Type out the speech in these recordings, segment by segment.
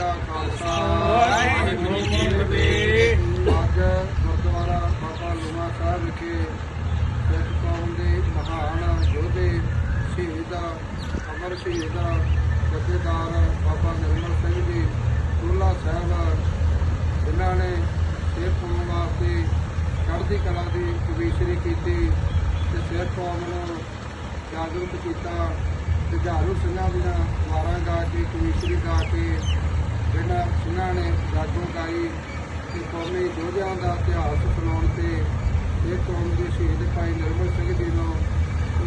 ਕਾ ਖਾਲਸਾ ਵਾਹਿਗੁਰੂ ਜੀ ਕੀ ਫਤਿਹ। ਅੱਜ ਗੁਰਦੁਆਰਾ ਬਾਬਾ ਲੂਮਾ ਸਾਹਿਬ ਵਿਖੇ ਸਿੱਖ ਕੌਮ ਦੇ ਮਹਾਨ ਯੋਧੇ ਸ਼ਹੀਦ ਅਮਰ ਸ਼ਹੀਦ ਜਥੇਦਾਰ ਬਾਬਾ ਨਿਰਮਲ ਸਿੰਘ ਜੀ ਟੋਲਾ ਸਾਹਿਬ ਜਿਨ੍ਹਾਂ ਨੇ ਸਿੱਖ ਕੌਮ ਵਾਸਤੇ ਚੜ੍ਹਦੀ ਕਲਾ ਦੀ ਕਵੀਸ਼ਰੀ ਕੀਤੀ ਤੇ ਸਿੱਖ ਕੌਮ ਨੂੰ ਜਾਗਰੂਕ ਕੀਤਾ ਤੇ ਝਾੜੂ ਸਿੰਘਾਂ ਦੀਆਂ ਵਾਰਾਂ ਗਾ ਕੇ ਕਵੀਸ਼ਰੀ ਗਾ ਕੇ ਜਿਹਨਾਂ ਸਿੰਘਾਂ ਨੇ ਜਾਗੋ ਗਾਈ ਤੇ ਕੌਮੀ ਯੋਧਿਆਂ ਦਾ ਇਤਿਹਾਸ ਸੁਣਾਉਣ ਤੇ ਇਹ ਕੌਮ ਦੇ ਸ਼ਹੀਦ ਭਾਈ ਨਿਰਮਲ ਸਿੰਘ ਜੀ ਨੂੰ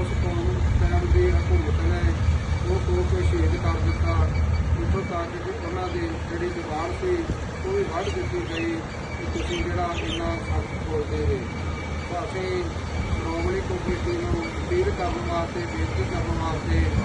ਉਸ ਕੌਮ ਟਾਈਮ ਦੀ ਹਕੂਮਤ ਨੇ ਉਹ ਕੋ ਕੇ ਸ਼ਹੀਦ ਕਰ ਦਿੱਤਾ। ਇੱਥੋਂ ਤੱਕ ਕਿ ਉਹਨਾਂ ਦੀ ਜਿਹੜੀ ਜ਼ੁਬਾਨ ਸੀ, ਉਹ ਵੀ ਵੱਢ ਦਿੱਤੀ ਗਈ ਕਿ ਤੁਸੀਂ ਜਿਹੜਾ ਇੰਨਾ ਸਖਤ ਬੋਲਦੇ ਰਹੇ ਤਾਂ ਅਸੀਂ ਸ਼੍ਰੋਮਣੀ ਕਮੇਟੀ ਨੂੰ ਅਪੀਲ ਕਰਨ ਵਾਸਤੇ, ਬੇਨਤੀ ਕਰਨ ਵਾਸਤੇ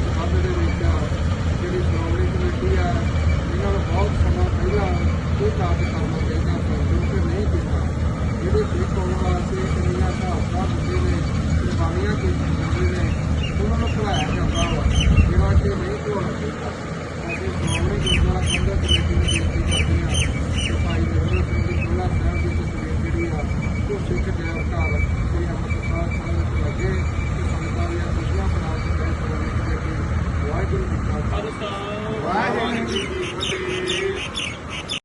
antes.